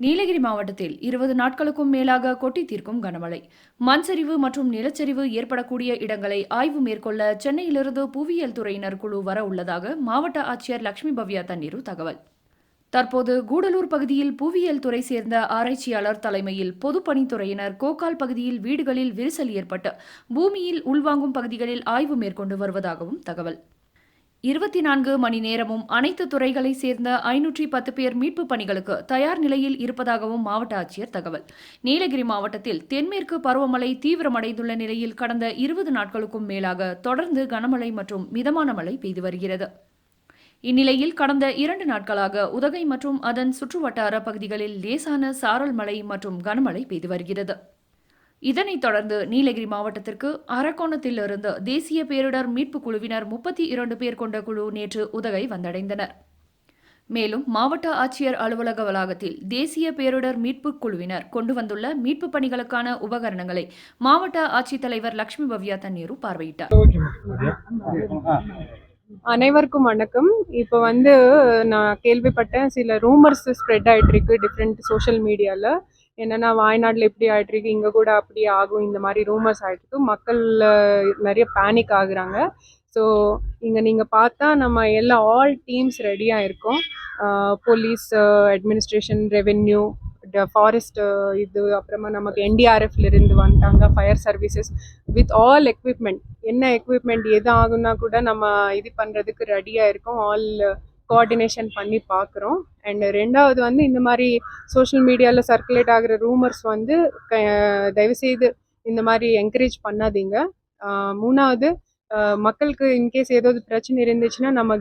நீலகிரி மாவட்டத்தில் இருபது நாட்களுக்கும் மேலாக கொட்டி தீர்க்கும் கனமழை. மண் சரிவு மற்றும் நிலச்சரிவு ஏற்படக்கூடிய இடங்களை ஆய்வு மேற்கொள்ள சென்னையிலிருந்து புவியியல் துறையினர் குழு வர உள்ளதாக மாவட்ட ஆட்சியர் லட்சுமி பவ்யா தண்ணீரு தகவல். தற்போது கூடலூர் பகுதியில் புவியியல் துறை சேர்ந்த ஆராய்ச்சியாளர் தலைமையில் பொதுப்பணித்துறையினர் கோக்கால் பகுதியில் வீடுகளில் விரிசல் ஏற்பட்டு பூமியில் உள்வாங்கும் பகுதிகளில் ஆய்வு மேற்கொண்டு வருவதாகவும் தகவல். இருபத்தி நான்கு மணி நேரமும் அனைத்து துறைகளைச் சேர்ந்த ஐநூற்றி பத்து பேர் மீட்பு பணிகளுக்கு தயார் நிலையில் இருப்பதாகவும் மாவட்ட ஆட்சியர் தகவல். நீலகிரி மாவட்டத்தில் தென்மேற்கு பருவமழை தீவிரமடைந்துள்ள நிலையில் கடந்த இருபது நாட்களுக்கும் மேலாக தொடர்ந்து கனமழை மற்றும் மிதமான மழை பெய்து வருகிறது. இந்நிலையில் கடந்த இரண்டு நாட்களாக உதகை மற்றும் அதன் சுற்றுவட்டார பகுதிகளில் லேசான சாரல் மழை மற்றும் கனமழை பெய்து வருகிறது. இதனைத் தொடர்ந்து நீலகிரி மாவட்டத்திற்கு அரக்கோணத்திலிருந்து தேசிய பேரிடர் மீட்பு குழுவினர் முப்பத்தி இரண்டு பேர் கொண்ட குழு நேற்று உதகை வந்தடைந்தனர். மேலும் மாவட்ட ஆட்சியர் அலுவலக வளாகத்தில் தேசிய பேரிடர் மீட்புக் குழுவினர் கொண்டு வந்துள்ள மீட்புப் பணிகளுக்கான உபகரணங்களை மாவட்ட ஆட்சித்தலைவர் லட்சுமி பவ்யா தண்ணீரு பார்வையிட்டார். அனைவருக்கும் வணக்கம். இப்போ வந்து நான் கேள்விப்பட்டேன் சில ரூமர்ஸ் ஸ்ப்ரெட் ஆயிட்டு இருக்கு டிஃப்ரெண்ட் சோஷியல் மீடியாவில் என்னென்னா வாய்நாட்டில் இப்படி ஆகிட்ருக்கு இங்கே கூட அப்படி ஆகும் இந்த மாதிரி ரூமர்ஸ் ஆகிட்டு மக்கள் நிறைய பேனிக் ஆகுறாங்க. ஸோ இங்கே நீங்கள் பார்த்தா நம்ம எல்லா ஆல் டீம்ஸ் ரெடியாக இருக்கோம். போலீஸ் அட்மினிஸ்ட்ரேஷன் ரெவென்யூ ஃபாரஸ்ட் இது அப்புறமா நமக்கு என்டிஆர்எஃப்ல இருந்து வந்துட்டாங்க fire services with all equipment என்ன எக்யூப்மெண்ட் எது ஆகுன்னா கூட நம்ம இது பண்ணுறதுக்கு ரெடியாக இருக்கோம். ஆல் கோஆர்டினேஷன் பண்ணி பார்க்குறோம். அண்ட் ரெண்டாவது வந்து இந்த மாதிரி சோஷியல் மீடியாவில் சர்க்குலேட் ஆகிற ரூமர்ஸ் வந்து தயவுசெய்து இந்த மாதிரி என்கரேஜ் பண்ணாதீங்க. மூணாவது மக்களுக்கு இன்கேஸ் ஏதாவது பிரச்சனை இருந்துச்சுன்னா நம்ம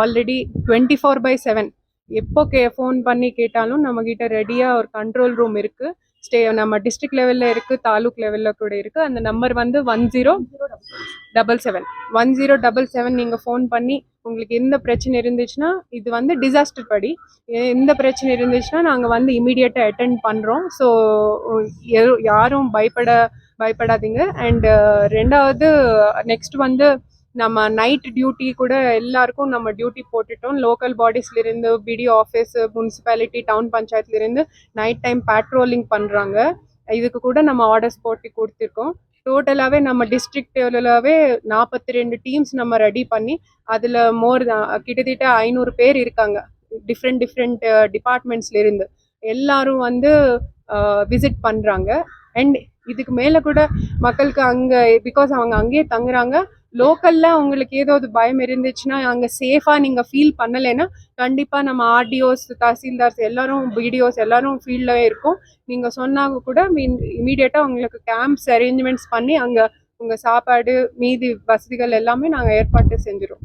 already twenty four by seven எப்போ கே ஃபோன் பண்ணி கேட்டாலும் நம்ம ரெடியாக ஒரு கண்ட்ரோல் ரூம் இருக்குது ஸ்டே நம்ம டிஸ்ட்ரிக்ட் லெவலில் இருக்குது தாலுக் லெவலில் கூட இருக்குது அந்த நம்பர் வந்து one zero double seven one zero double seven நீங்கள் ஃபோன் பண்ணி உங்களுக்கு எந்த பிரச்சனை இருந்துச்சுன்னா இது வந்து டிசாஸ்டர் படி. எந்த பிரச்சனை இருந்துச்சுன்னா நாங்கள் வந்து இமீடியட்டாக அட்டென்ட் பண்ணுறோம் ஸோ யாரும் பயப்பட பயப்படாதீங்க. அண்டு ரெண்டாவது நெக்ஸ்ட் வந்து நம்ம நைட் டியூட்டி கூட எல்லாருக்கும் நம்ம டியூட்டி போட்டுட்டோம். லோக்கல் பாடிஸ்லேருந்து பிடி ஆஃபீஸ் முனிசிபாலிட்டி டவுன் பஞ்சாயத்துலேருந்து நைட் டைம் பேட்ரோலிங் பண்ணுறாங்க இதுக்கு கூட நம்ம ஆர்டர்ஸ் போட்டு கொடுத்துருக்கோம். டோட்டலாகவே நம்ம டிஸ்ட்ரிக்ட்லாவே நாற்பத்தி ரெண்டு டீம்ஸ் நம்ம ரெடி பண்ணி அதில் மோர் கிட்டத்தட்ட ஐநூறு பேர் இருக்காங்க. டிஃப்ரெண்ட் டிஃப்ரெண்ட் டிபார்ட்மெண்ட்ஸ்லேருந்து எல்லாரும் வந்து uh, விசிட் பண்ணுறாங்க அண்ட் இதுக்கு மேலே கூட மக்களுக்கு அங்கே பிகாஸ் அவங்க அங்கேயே தங்குறாங்க லோக்கலில் உங்களுக்கு ஏதாவது பயம் இருந்துச்சுன்னா அங்கே சேஃபாக நீங்கள் ஃபீல் பண்ணலைன்னா கண்டிப்பாக நம்ம ஆர்டிஓஸ் தசீல்தார்ஸ் எல்லாரும் பிடிஓஸ் எல்லாரும் ஃபீல்டில் இருக்கோம். நீங்கள் சொன்னாங்க கூட இமீடியட்டா உங்களுக்கு கேம்ப்ஸ் அரேஞ்ச்மெண்ட்ஸ் பண்ணி அங்கே உங்கள் சாப்பாடு மீதி வசதிகள் எல்லாமே நாங்கள் ஏற்பாட்டு செஞ்சிடும்